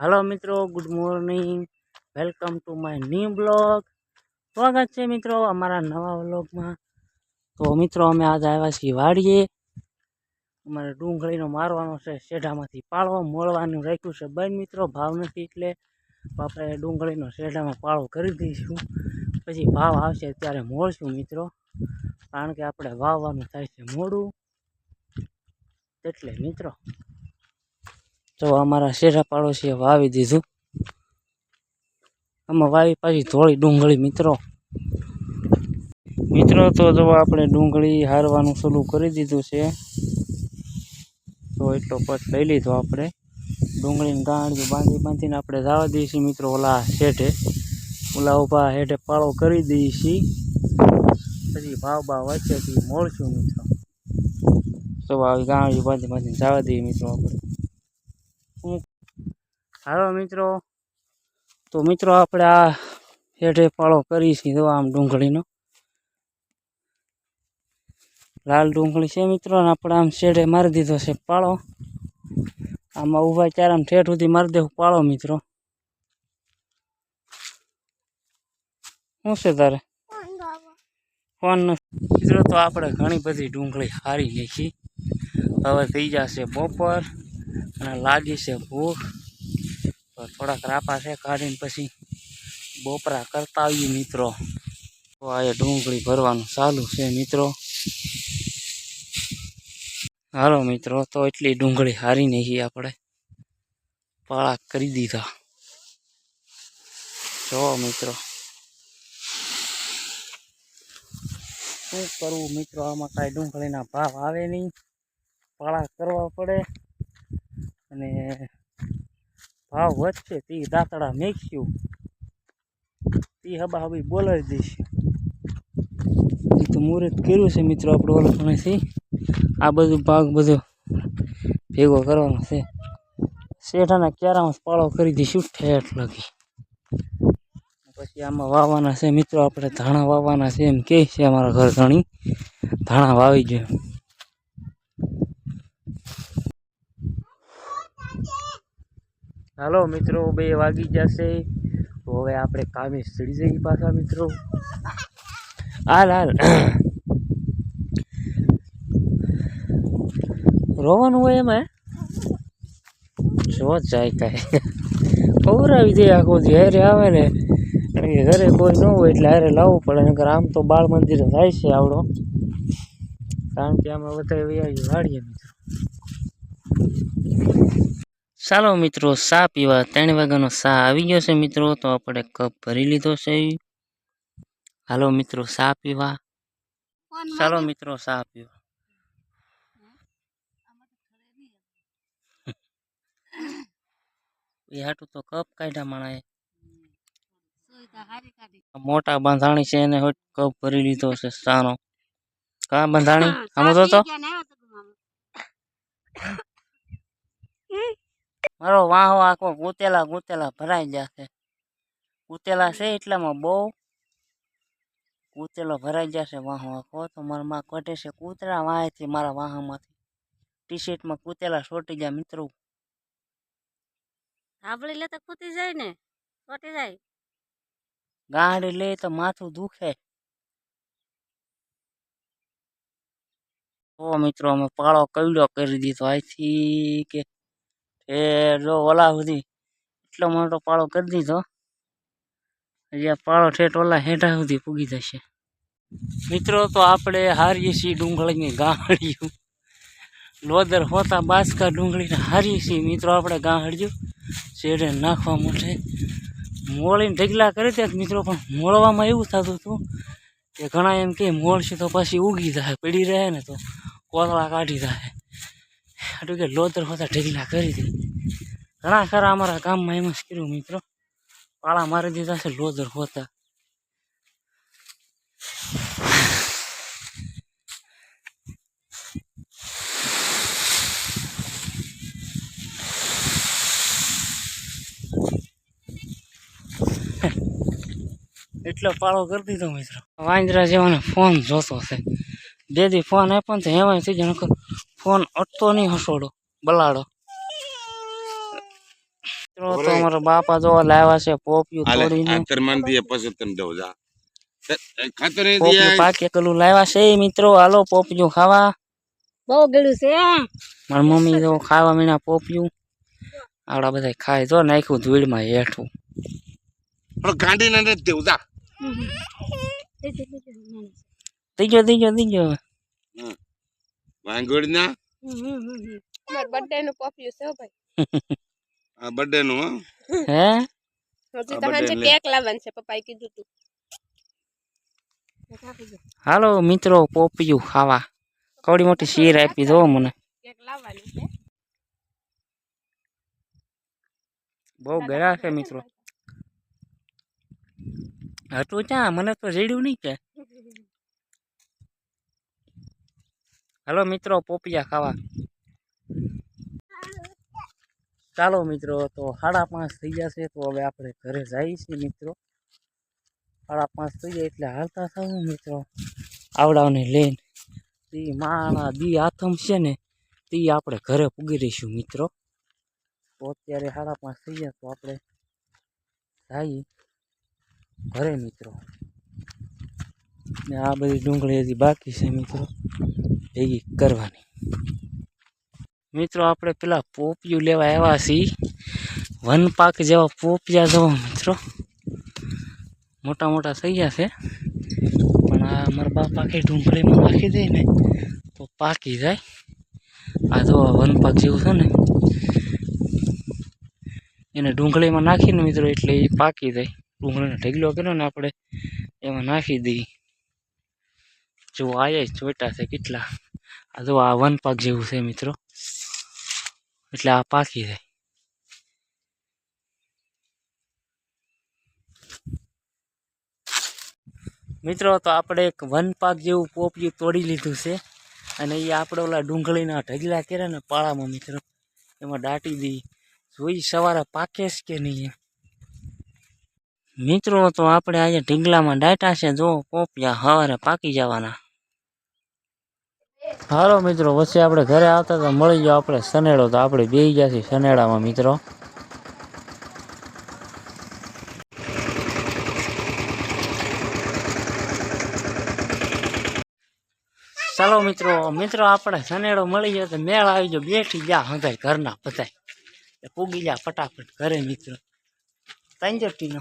હાલો મિત્રો. Good morning welcome to my new blog સ્વાગત છે, મિત્રો, અમારા નવા બ્લોગમાં તો મિત્રો, અમે આજે આવ્યા છીએ વાડીએ. અમારે ડુંગળીનો મારવાનો છે, શેઢામાંથી પાળવો મોળવાનું રાખ્યું છે. બંને મિત્રો, ભાવ નથી એટલે આપણે ડુંગળીનો શેઢામાં પાળો કરી દઈશું. પછી ભાવ આવશે ત્યારે મોળશું, મિત્રો. કારણ કે આપણે વાવવાનું થાય છે મોડું. એટલે, મિત્રો તો અમારા શેરા પાડોશીએ વાવી દીધું. આમાં વાવી પાછી ધોળી ડુંગળી, મિત્રો. મિત્રો, તો જો આપણે ડુંગળી હારવાનું શરૂ કરી દીધું છે. તો એટલો પટ લઈ લીધો આપણે. ડુંગળીને ગાંડી બાંધી બાંધીને આપણે જવા દઈએ છીએ મિત્રો, ઓલા શેઠે ઓલા ઊભા હેઠે પાળો કરી દઈએ છીએ પછી ભાવ ભાવ વચ્ચેથી મળશું, મિત્રો. તો આવી ગાંડી બાંધી બાંધીને જવા દઈએ, મિત્રો, આપણે. હાલો મિત્રો. તો મિત્રો આપણે આ હેઠે પાળો કરી સીધો આમ ડુંગળીનો. લાલ ડુંગળી છે મિત્રો આપણે આમ શેડે મારી દીધો છે પાળો. આમાં ઊભા ચાર આમ ઠેઠ સુધી મારી દેવું પાળો મિત્રો. શું છે તારે? ફોન મિત્રો તો આપણે ઘણી બધી ડુંગળી હારી છીએ હવે થઈ જશે બપોર. અને લાગી છે ભૂખ. તો થોડાક રાપા છે કાઢીને પછી બોપરા કરતા આવીએ મિત્રો. તો આ ડુંગળી ભરવાનું ચાલુ છે મિત્રો. હાલો મિત્રો, તો એટલી ડુંગળી હારી નહીં આપણે. પાળા કરી દીધા. જો મિત્રો. શું કરવું મિત્રો? આમાં કાંઈ ડુંગળીના ભાવ આવે નહીં. પાળા કરવા પડે. ભાવ વધશે. તે દાંતડા મેક્યું. તે હબા હબી બોલાવી દઈશ તો મુહૂર્ત કર્યું છે મિત્રો આપણે ઓલો ગણેશથી આ બધું ભાગ બધો ભેગો કરવાનો છે. શેઠાના ક્યારામાં પાળો કરી દઈશું ઠેઠ લગી. પછી આમાં વાવવાના છે મિત્રો, આપણે ધાણા વાવવાના છે એમ કહે છે અમારા ઘર ધણી ધાણા વાવી ગયો હાલો મિત્રો, બે વાગી જશે. હવે આપણે કામે ચડી જઈએ પાછા મિત્રો. હાલ હાલ. રોવાનું હોય એમાં જો જાય કાંઈ? પવરાવી દે આખો જ્યારે આવે ને. કારણ કે ઘરે કોઈ ન હોય એટલે હારે લાવવું પડે, નકર આમ તો બાળ મંદિર થાય છે આવડો. કારણ કે આમાં બધા વાડીએ મિત્રો. ચાલો મિત્રો સા પીવા ત્રણ વાગ્યાનો સા આવી ગયો છે મિત્રો તો આપણે કપ ભરી લીધો છે. હાલો મિત્રો સા પીવા. ચાલો મિત્રો સા પીવા. એ હાટું તો કપ કાઢ્યા માણાએ. મોટા બાંધાણી છે એને કપ ભરી લીધો છે સાનો કા બાંધાણી? સમજો તો મારો વાહો આખો ગૂંતેલા ગૂંતેલા ભરાઈ જશે. ગૂંતેલા છે એટલામાં બહુ. કૂતેલો ભરાઈ જશે વાહો આખો. તો મારા માં કટે છે કૂતરા વાહેથી મારા વાહામાંથી. ટી શર્ટમાં કૂતેલા સોટી ગયા મિત્રો. સાંભળી લે તો કૂતી જાય ને? છોટી જાય. ગાડી લે તો માથું દુખે. તો મિત્રો અમે પાળો કવડો કરી દીધો અહીંથી કે એ જો ઓલા સુધી એટલો મોટો પાળો કરી દીધો. હજી પાળો ઠેઠ ઓલા હેઠા સુધી પૂગી જશે. મિત્રો, તો આપણે હારીએ છીએ ડુંગળીને ગાંહળ્યું લોદર હોતા બાસકા ડુંગળીને હારીએ છીએ મિત્રો, આપણે ગાંહળ્યું શેડે નાખવા માટે મોળીને ઢગલા કરી દે મિત્રો, પણ મોળવામાં એવું થતું હતું કે ઘણા એમ કે મોળશે તો પછી ઉગી જાય, પડી રહે ને તો કોતળા કાઢી જાય. એટલે કે લોદર હોતા ઢગલા કરી દે ઘણા ખરા અમારા ગામમાં એમ જ કર્યું મિત્રો. પાળા મારી દીધા છે લોદર હોતા એટલો પાળો કરી દીધો મિત્રો. વાંદરા જેવાનો ફોન જોતો છે. દેદી ફોન આપ્યો ને એમાં થઈ જાય ફોન અટતો નહીં હસોડો બલાડો. મિત્રો તો અમારા બાપા જોવા લાવ્યા છે પોપિયું તોડીને. આતર માન દીએ પછી તને દઉં જા. તે- નહીં દીએ. પાકે કલું લાવ્યા છે મિત્રો. હાલો પોપિયું ખાવા. બહુ ગળ્યું છે મારી મમ્મી ખાવા મીના પોપિયું. આવડા બધા ખાય તો નાખ્યું ધૂળમાં હેઠું. પણ કાઢીને નથી દેવું જા. ત્રીજો ત્રીજો ત્રીજો વાંગોળના માર બર્થડે નું પપ્યું છે ભાઈ. આ બર્થડે નું હે? હજી તમને લે. કેક લાવવાનું છે પપ્પાએ કીધું તું. હાલો મિત્રો પોપિયું ખાવા. કવડી મોટી શીર આપી દો મને. કેક લાવવાની છે. બહુ ગયા છે મિત્રો. હતું ચા મને તો રેડ્યું નહીં કે. હાલો મિત્રો, પોપિયા ખાવા. ચાલો મિત્રો, તો સાડા પાંચ થઈ જશે, તો હવે આપણે ઘરે જઈએ છીએ મિત્રો. સાડા પાંચ થઈ જાય એટલે હાલતા થવું મિત્રો. આવડાવને લઈને. તી માણા દી આથમ છે ને તે આપણે ઘરે પૂગી રહીશું મિત્રો. તો અત્યારે સાડા પાંચ થઈ ગયા, તો આપણે જઈએ ઘરે મિત્રો. ને આ બધી ડુંગળી હજી બાકી છે મિત્રો. ભેગી કરવાની. મિત્રો, આપણે પેલા પોપિયું લેવા આવ્યા છીએ. વન પાક જેવા પોપિયા જવો મિત્રો. મોટા મોટા થઈ ગયા છે. પણ આ મારા બા પાકે ડુંગળીમાં નાખી દે ને, તો પાકી જાય. આ જો વન પાક જેવું છે ને. એને ડુંગળીમાં નાખીને મિત્રો, એટલે એ પાકી જાય. ડુંગળીનો ઢગલો કર્યો ને આપણે, એમાં નાખી દઈએ. જો આયા ચોટા છે કેટલા. આ જો આ વન પાક જેવું છે મિત્રો. એટલે આ પાકી જાય. મિત્રો, તો આપણે એક વન પાક જેવું પોપિયું તોડી લીધું છે. અને એ આપણે ઓલા ડુંગળીના ઢગલા કર્યા ને પાળામાં મિત્રો. એમાં દાટી દઈએ જોઈ સવારે પાકે છે કે નહીં. મિત્રો, તો આપણે આજે ઢીંગલામાં ડાટા છે. જો પોપિયા સવારે પાકી જવાના. હાલો મિત્રો વચ્ચે આપણે ઘરે આવતા તો મળી જાવ આપણે સનેડો તો આપણે બેસી ગયા સનેડામાં મિત્રો. ચાલો મિત્રો મિત્રો આપણે સનેડો મળી ગયો તો મેળ આવી ગયો, બેઠી ગયા હંધાય ઘરના પતાય પૂગી જા ફટાફટ ઘરે મિત્રો. તાંજોટીનો.